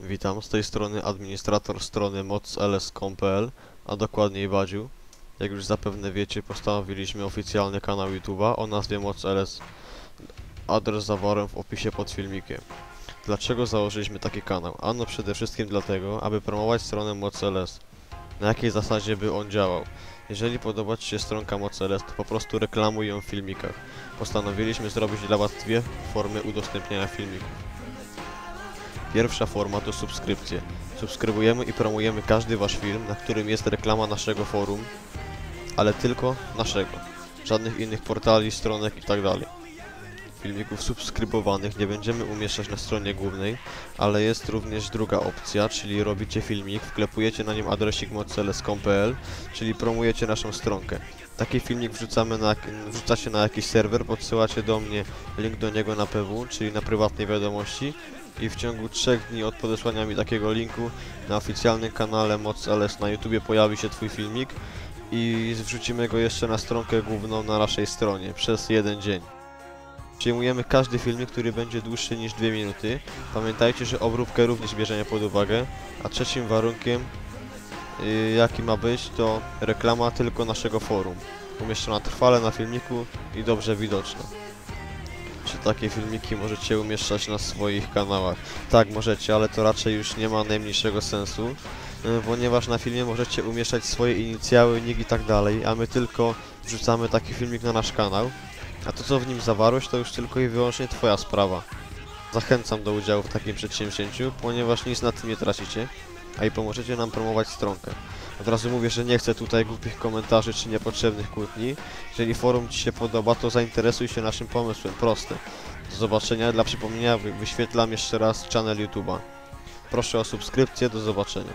Witam, z tej strony administrator strony mocls.com.pl, a dokładniej Badziu. Jak już zapewne wiecie, postawiliśmy oficjalny kanał YouTube'a o nazwie MocLS. Adres zawarłem w opisie pod filmikiem. Dlaczego założyliśmy taki kanał? Ano przede wszystkim dlatego, aby promować stronę MocLS. Na jakiej zasadzie by on działał? Jeżeli podoba Ci się stronka MocLS, to po prostu reklamuj ją w filmikach. Postanowiliśmy zrobić dla Was dwie formy udostępniania filmików. Pierwsza forma to subskrypcje. Subskrybujemy i promujemy każdy Wasz film, na którym jest reklama naszego forum, ale tylko naszego. Żadnych innych portali, stronek itd. Filmików subskrybowanych nie będziemy umieszczać na stronie głównej, ale jest również druga opcja, czyli robicie filmik, wklepujecie na nim adresik moceles.pl, czyli promujecie naszą stronkę. Taki filmik wrzucamy na, wrzucacie na jakiś serwer, podsyłacie do mnie link do niego na PW, czyli na prywatnej wiadomości i w ciągu 3 dni od podesłania mi takiego linku na oficjalnym kanale Moc LS na YouTubie pojawi się Twój filmik i wrzucimy go jeszcze na stronkę główną na naszej stronie przez jeden dzień. Przyjmujemy każdy filmik, który będzie dłuższy niż 2 minuty. Pamiętajcie, że obróbkę również bierzemy pod uwagę, a trzecim warunkiem y, jaki ma być to reklama tylko naszego forum. Umieszczona trwale na filmiku i dobrze widoczna. Czy takie filmiki możecie umieszczać na swoich kanałach? Tak, możecie, ale to raczej już nie ma najmniejszego sensu, y, ponieważ na filmie możecie umieszczać swoje inicjały, nick i tak dalej, a my tylko wrzucamy taki filmik na nasz kanał, a to co w nim zawarłeś to już tylko i wyłącznie Twoja sprawa. Zachęcam do udziału w takim przedsięwzięciu, ponieważ nic na tym nie tracicie, a i pomożecie nam promować stronkę. Od razu mówię, że nie chcę tutaj głupich komentarzy czy niepotrzebnych kłótni. Jeżeli forum Ci się podoba, to zainteresuj się naszym pomysłem. Proste. Do zobaczenia. Dla przypomnienia wy- wyświetlam jeszcze raz channel YouTube'a. Proszę o subskrypcję. Do zobaczenia.